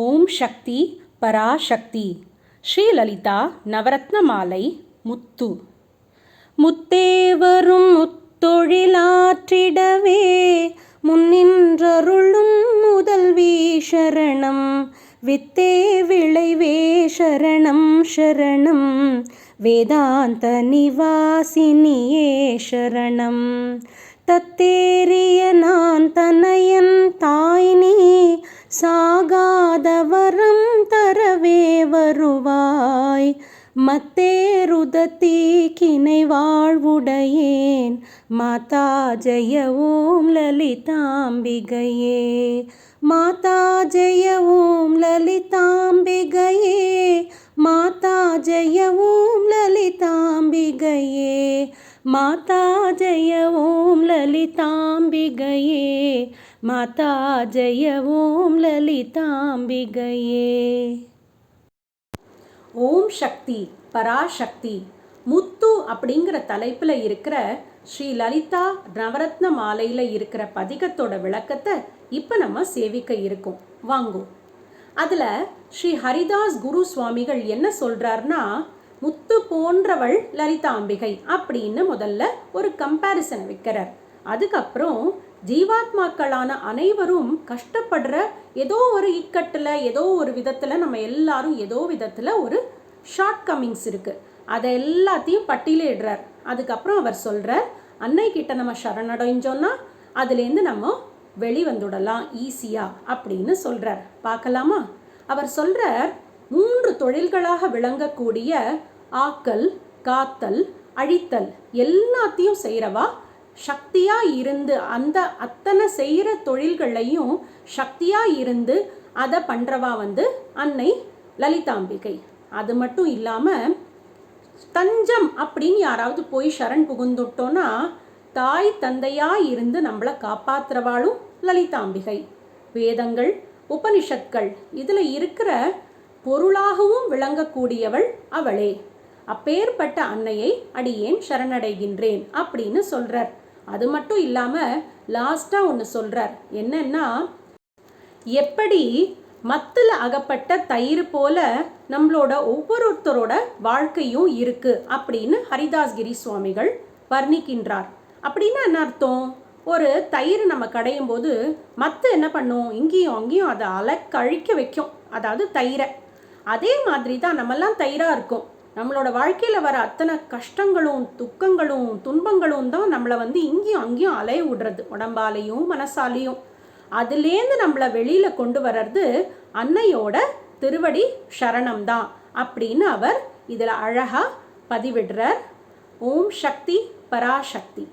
ஓம் சக்தி பராசக்தி. ஸ்ரீலலிதா நவரத்னமாலை முத்து. முத்தேவரும் முத்தொழிலாற்றிடவே முன்னின்றருளும் முதல்வி சரணம் வித்தே விளைவே சரணம் சரணம். வேதாந்த நிவாசினியே சரணம். தத்தேறிய நான் தனையன் தாய் நீ சாகாத வரம் தரவே வருவாய். மத்தேருதத்தி கிணை வாழ்வுடையேன் மாதா ஜெய ஓம் லலிதாம்பிகையே. மாதா ஜெய ஓம் லலிதாம்பிகையே. மாதா ஜெய ஓம் லலிதாம்பிகையே. மாதா ஜெய ஓம் லலிதாம்பிகையே. மாதா ஜெய ஓம் லலிதாம்பிகையே. ஓம் சக்தி பராசக்தி முத்து அப்படிங்கிற தலைப்பில் இருக்கிற ஸ்ரீ லலிதா நவரத்ன மாலையில் இருக்கிற பதிகத்தோட விளக்கத்தை இப்போ நம்ம சேவிக்க இருக்கோம். வாங்கும் அதில் ஸ்ரீ ஹரிதாஸ் குரு சுவாமிகள் என்ன சொல்கிறாருன்னா முத்து போன்றவள் லலிதாம்பிகை அப்படின்னு முதல்ல ஒரு கம்பேரிசன் வைக்கிறார். அதுக்கப்புறம் ஜீவாத்மாக்களான அனைவரும் கஷ்டப்படுற ஏதோ ஒரு இக்கட்டில் ஏதோ ஒரு விதத்தில் நம்ம எல்லாரும் ஏதோ விதத்தில் ஒரு ஷார்ட் கம்மிங்ஸ் இருக்குது அதை எல்லாத்தையும் பட்டியலிடுறார் அதுக்கப்புறம் அவர் சொல்கிறார் அன்னை கிட்ட நம்ம சரணடைஞ்சோன்னா அதுலேருந்து நம்ம வெளிவந்துடலாம் ஈஸியாக அப்படின்னு சொல்கிறார் பார்க்கலாமா? அவர் சொல்கிறார் மூன்று தொழில்களாக விளங்கக்கூடிய ஆக்கல் காத்தல் அழித்தல் எல்லாத்தையும் செய்கிறவா சக்தியாக இருந்து அந்த அத்தனை செய்கிற தொழில்களையும் சக்தியாக இருந்து அதை பண்ணுறவா வந்து அன்னை லலிதாம்பிகை. அது மட்டும் இல்லாமல் தஞ்சம் அப்படின்னு யாராவது போய் சரண் புகுந்துட்டோன்னா தாய் தந்தையாக இருந்து நம்மளை காப்பாற்றுறவாளும் லலிதாம்பிகை. வேதங்கள் உபனிஷத்கள் இதில் இருக்கிற பொருளாகவும் விளங்கக்கூடியவள் அவளே. அப்பேற்பட்ட அன்னையை அடியேன் சரணடைகின்றேன் அப்படின்னு சொல்கிறார் அது மட்டும் இல்லாமல் லாஸ்ட்டாக ஒன்று சொல்கிறார் என்னன்னா எப்படி மத்தில் அகப்பட்ட தயிர் போல நம்மளோட ஒவ்வொருத்தரோட வாழ்க்கையும் இருக்குது அப்படின்னு ஹரிதாஸ்கிரி சுவாமிகள் வர்ணிக்கின்றார். அப்படின்னு என்ன அர்த்தம்? ஒரு தயிர் நம்ம கடையும் போது மத்து என்ன பண்ணும்? இங்கேயும் அங்கேயும் அதை அலக்கழிக்க வைக்கும். அதாவது தயிரை. அதே மாதிரி தான் நம்மெல்லாம் தயிராக இருக்கும். நம்மளோட வாழ்க்கையில் வர அத்தனை கஷ்டங்களும் துக்கங்களும் துன்பங்களும் தான் நம்மளை வந்து இங்கேயும் அங்கேயும் அலைய விடுறது. உடம்பாலையும் மனசாலையும். அதுலேருந்து நம்மளை வெளியில் கொண்டு வர்றது அன்னையோட திருவடி சரணம் தான் அப்படின்னு அவர் இதில் அழகாக பதிவிடுறார். ஓம் சக்தி பராசக்தி.